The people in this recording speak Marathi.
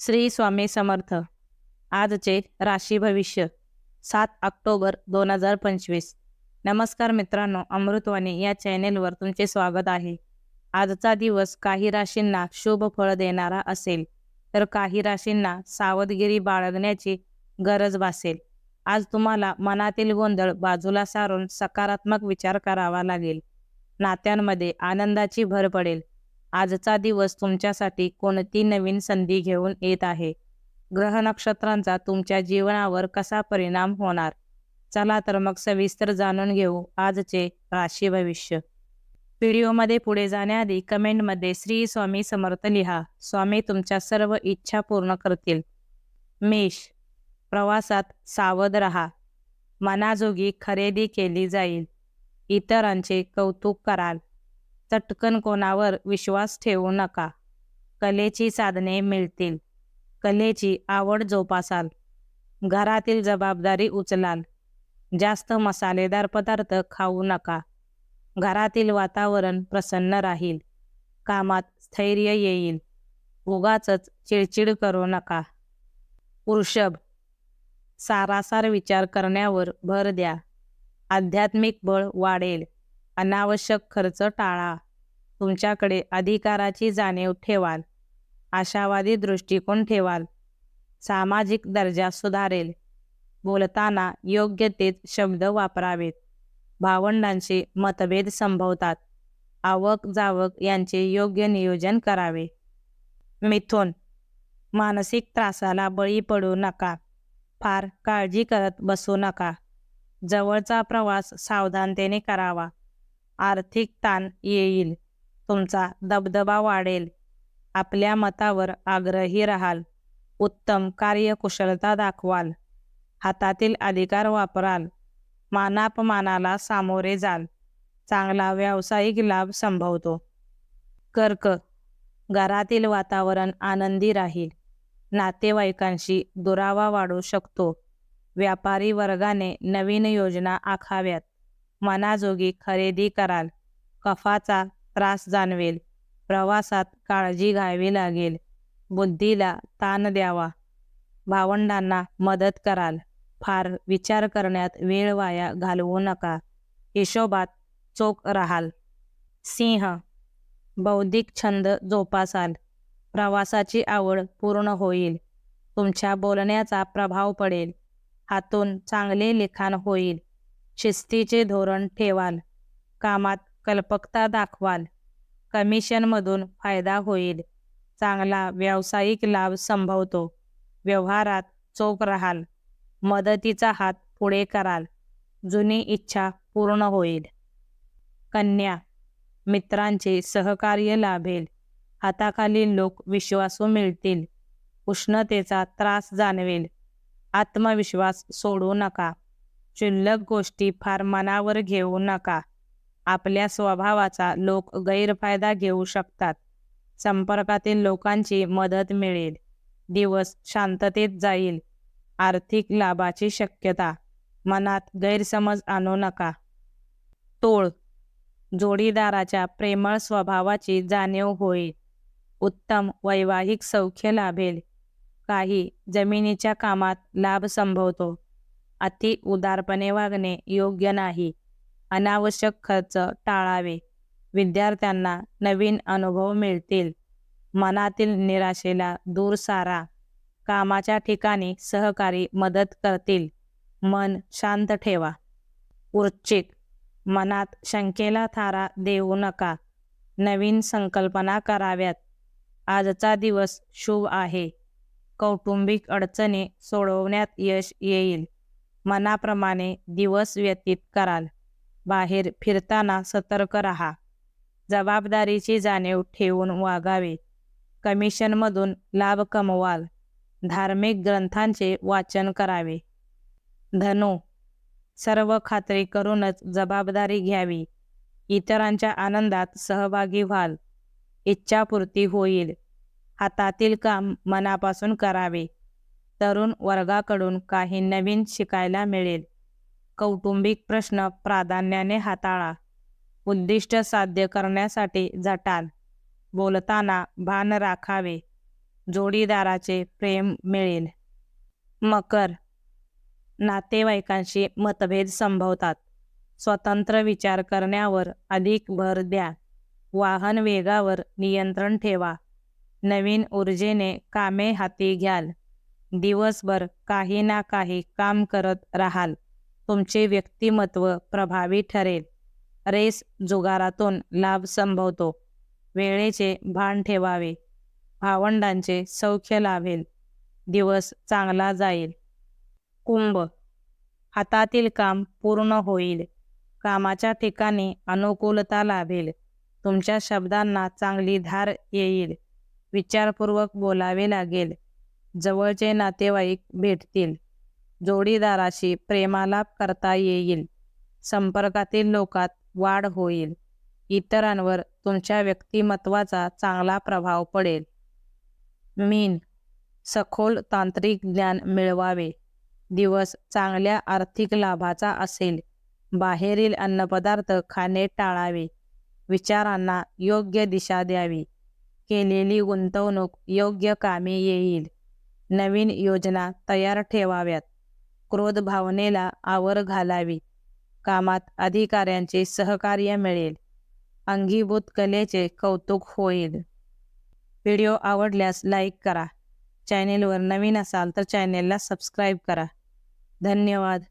श्री स्वामी समर्थ. आजचे राशी भविष्य सात ऑक्टोबर दोन हजार पंचवीस. नमस्कार मित्रांनो अमृतवाणी या चॅनेलवर तुमचे स्वागत आहे. आजचा दिवस काही राशींना शुभ फळ देणारा असेल तर काही राशींना सावधगिरी बाळगण्याची गरज भासेल. आज तुम्हाला मनातील गोंधळ बाजूला सारून सकारात्मक विचार करावा लागेल. नात्यांमध्ये आनंदाची भर पडेल. आजचा दिवस तुमच्यासाठी कोणती नवीन संधी घेऊन येत आहे? ग्रह नक्षत्रांचा तुमच्या जीवनावर कसा परिणाम होणार? चला तर मग सविस्तर जाणून घेऊ आजचे राशी भविष्य. व्हिडिओमध्ये पुढे जाण्याआधी कमेंटमध्ये श्री स्वामी समर्थ लिहा. स्वामी तुमच्या सर्व इच्छा पूर्ण करतील. मेष प्रवासात सावध रहा. मनाजोगी खरेदी केली जाईल. इतरांचे कौतुक कराल. चटकन कोणावर विश्वास ठेवू नका. कलेची साधने मिळतील. कलेची आवड जोपासाल. घरातील जबाबदारी उचलाल. जास्त मसालेदार पदार्थ खाऊ नका. घरातील वातावरण प्रसन्न राहील. कामात स्थैर्य येईल. उगाचच चिडचिड करू नका. वृषभ सारासार विचार करण्यावर भर द्या. आध्यात्मिक बळ वाढेल. अनावश्यक खर्च टाळा. तुमच्याकडे अधिकाराची जाणीव ठेवाल. आशावादी दृष्टिकोन ठेवाल. सामाजिक दर्जा सुधारेल. बोलताना योग्य तेच शब्द वापरावेत. भावंडांचे मतभेद संभवतात. आवक जावक यांचे योग्य नियोजन करावे. मिथुन मानसिक त्रासाला बळी पडू नका. फार काळजी करत बसू नका. जवळचा प्रवास सावधानतेने करावा. आर्थिक ताण येईल. तुमचा दबदबा वाढेल. आपल्या मतावर आग्रही राहाल. उत्तम कार्यकुशलता दाखवाल. हातातील अधिकार वापराल. मानापमानाला सामोरे जाल. चांगला व्यावसायिक लाभ संभवतो. कर्क. घरातील वातावरण आनंदी राहील. नातेवाईकांशी दुरावा वाढू शकतो. व्यापारी वर्गाने नवीन योजना आखाव्यात. मनाजोगी खरेदी कराल. कफाचा त्रास जाणवेल. प्रवासात काळजी घ्यावी लागेल. बुद्धीला ताण द्यावा. भावंडांना मदत कराल. फार विचार करण्यात वेळ वाया घालवू नका. हिशोबात चोख राहाल. सिंह बौद्धिक छंद जोपासाल. प्रवासाची आवड पूर्ण होईल. तुमच्या बोलण्याचा प्रभाव पडेल. हातून चांगले लिखाण होईल. शिस्तीचे धोरण ठेवाल. कामात कल्पकता दाखवाल. कमिशनमधून फायदा होईल. चांगला व्यावसायिक लाभ संभवतो. व्यवहारात चोख राहाल. मदतीचा हात पुढे कराल. जुनी इच्छा पूर्ण होईल. कन्या मित्रांचे सहकार्य लाभेल. हाताखालील लोक विश्वासू मिळतील. उष्णतेचा त्रास जाणवेल. आत्मविश्वास सोडू नका. क्षुल्लक गोष्टी फार मनावर घेऊ नका. आपल्या स्वभावाचा लोक गैरफायदा घेऊ शकतात. संपर्कातील लोकांची मदत मिळेल. दिवस शांततेत जाईल. आर्थिक लाभाची शक्यता. मनात गैरसमज आणू नका. तोळ. जोडीदाराच्या प्रेमळ स्वभावाची जाणीव होईल. उत्तम वैवाहिक सौख्य लाभेल. काही जमिनीच्या कामात लाभ संभवतो. अति उदारपणे वागणे योग्य नाही. अनावश्यक खर्च टाळावे. विद्यार्थ्यांना नवीन अनुभव मिळतील. मनातील निराशेला दूर सारा. कामाच्या ठिकाणी सहकारी मदत करतील. मन शांत ठेवा. वृश्चिक. मनात शंकेला थारा देऊ नका. नवीन संकल्पना कराव्यात. आजचा दिवस शुभ आहे. कौटुंबिक अडचणी सोडवण्यात यश येईल. मनाप्रमाणे दिवस व्यतीत कराल. बाहेर फिरताना सतर्क राहा. जबाबदारीची जाणीव ठेवून वागावे. कमिशनमधून लाभ कमवाल. धार्मिक ग्रंथांचे वाचन करावे. धनु सर्व खात्री करूनच जबाबदारी घ्यावी. इतरांच्या आनंदात सहभागी व्हाल. इच्छापूर्ती होईल. हातातील काम मनापासून करावे. तरुण वर्गाकडून काही नवीन शिकायला मिळेल. कौटुंबिक प्रश्न प्राधान्याने हाताळा. उद्दिष्ट साध्य करण्यासाठी झटाल बोलताना भान राखावे. जोडीदाराचे प्रेम मिळेल. मकर. नातेवाईकांशी मतभेद संभवतात. स्वतंत्र विचार करण्यावर अधिक भर द्या. वाहन वेगावर नियंत्रण ठेवा. नवीन ऊर्जेने कामे हाती घ्याल. दिवसभर काही ना काही काम करत राहाल. तुमचे व्यक्तिमत्व प्रभावी ठरेल. रेस जुगारातून लाभ संभवतो. वेळेचे भान ठेवावे. भावंडांचे सौख्य लाभेल. दिवस चांगला जाईल. कुंभ. हातातील काम पूर्ण होईल. कामाच्या ठिकाणी अनुकूलता लाभेल. तुमच्या शब्दांना चांगली धार येईल. विचारपूर्वक बोलावे लागेल. जवळचे नातेवाईक भेटतील. जोडीदाराशी प्रेमालाप करता येईल. संपर्कातील लोकात वाढ होईल. इतरांवर तुमच्या व्यक्तिमत्वाचा चांगला प्रभाव पडेल. मीन. सखोल तांत्रिक ज्ञान मिळवावे. दिवस चांगल्या आर्थिक लाभाचा असेल. बाहेरील अन्नपदार्थ खाणे टाळावे. विचारांना योग्य दिशा द्यावी. केलेली गुंतवणूक योग्य कामे येईल. नवीन योजना तयार ठेवाव्यात. क्रोध भावनेला आवर घालावी. कामात अधिकाऱ्यांचे सहकार्य मिळेल. अंगीभूत कलेचे कौतुक होईल. व्हिडिओ आवडल्यास लाईक करा. चॅनेलवर नवीन असाल तर चॅनेलला सबस्क्राईब करा. धन्यवाद.